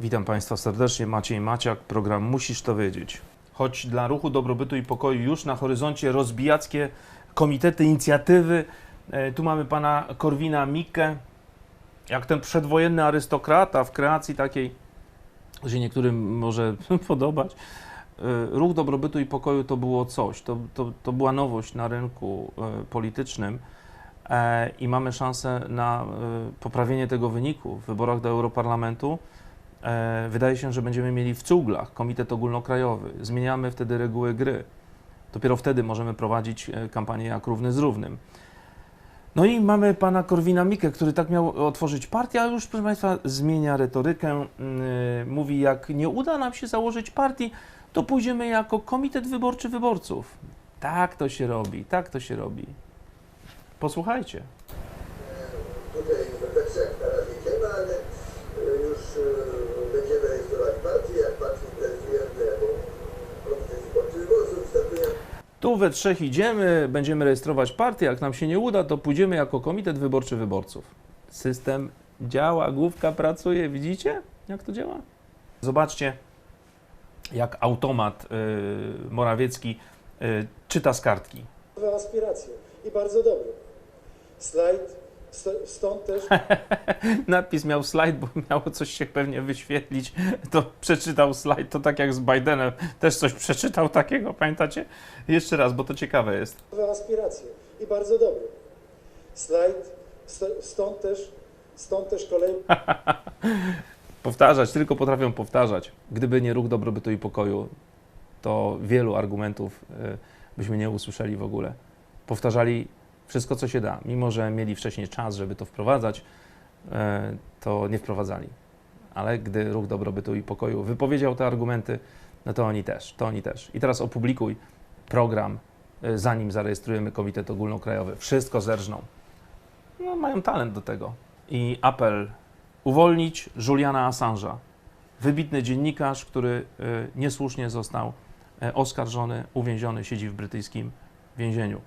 Witam Państwa serdecznie, Maciej Maciak, program Musisz to wiedzieć. Choć dla Ruchu Dobrobytu i Pokoju już na horyzoncie rozbijackie komitety, inicjatywy. E, Tu mamy pana Korwina Mikke, jak ten przedwojenny arystokrata w kreacji takiej, że niektórym może podobać. E, Ruch Dobrobytu i Pokoju to było coś, to, to, to była nowość na rynku e, politycznym i mamy szansę na poprawienie tego wyniku w wyborach do Europarlamentu. E, Wydaje się, że będziemy mieli w cuglach Komitet Ogólnokrajowy. Zmieniamy wtedy reguły gry. Dopiero wtedy możemy prowadzić e, kampanię jak równy z równym. No i mamy pana Korwina Mikke, który tak miał otworzyć partię, ale już, proszę Państwa, zmienia retorykę. Yy, Mówi, jak nie uda nam się założyć partii, to pójdziemy jako Komitet Wyborczy Wyborców. Tak to się robi, tak to się robi. Posłuchajcie. Tutaj razie idziemy, ale y, już y, będziemy rejestrować partię. Jak partii interesujemy jako komitet wyborczy wyborców, wstępujemy Tu we trzech idziemy, będziemy rejestrować partię. Jak nam się nie uda, to pójdziemy jako Komitet Wyborczy Wyborców. System działa, główka pracuje. Widzicie, jak to działa? Zobaczcie, jak automat y, Morawiecki y, czyta z kartki. aspiracje i bardzo dobre. Slajd, stąd też Napis miał slajd, bo miało coś się pewnie wyświetlić. To przeczytał slajd, to tak jak z Bidenem też coś przeczytał takiego, pamiętacie? Jeszcze raz, bo to ciekawe jest. nowe aspiracje i bardzo dobre. Slajd, st- stąd też, stąd też kolejny Powtarzać, tylko potrafią powtarzać. Gdyby nie ruch dobrobytu i pokoju, to wielu argumentów y, byśmy nie usłyszeli w ogóle. Powtarzali wszystko, co się da. Mimo, że mieli wcześniej czas, żeby to wprowadzać, y, to nie wprowadzali. Ale gdy ruch dobrobytu i pokoju wypowiedział te argumenty, no to oni też, to oni też. I teraz opublikuj program, y, zanim zarejestrujemy Komitet Ogólnokrajowy. Wszystko zerżną. No, mają talent do tego. I apel uwolnić Juliana Assange'a. Wybitny dziennikarz, który y, niesłusznie został oskarżony, uwięziony, siedzi w brytyjskim więzieniu.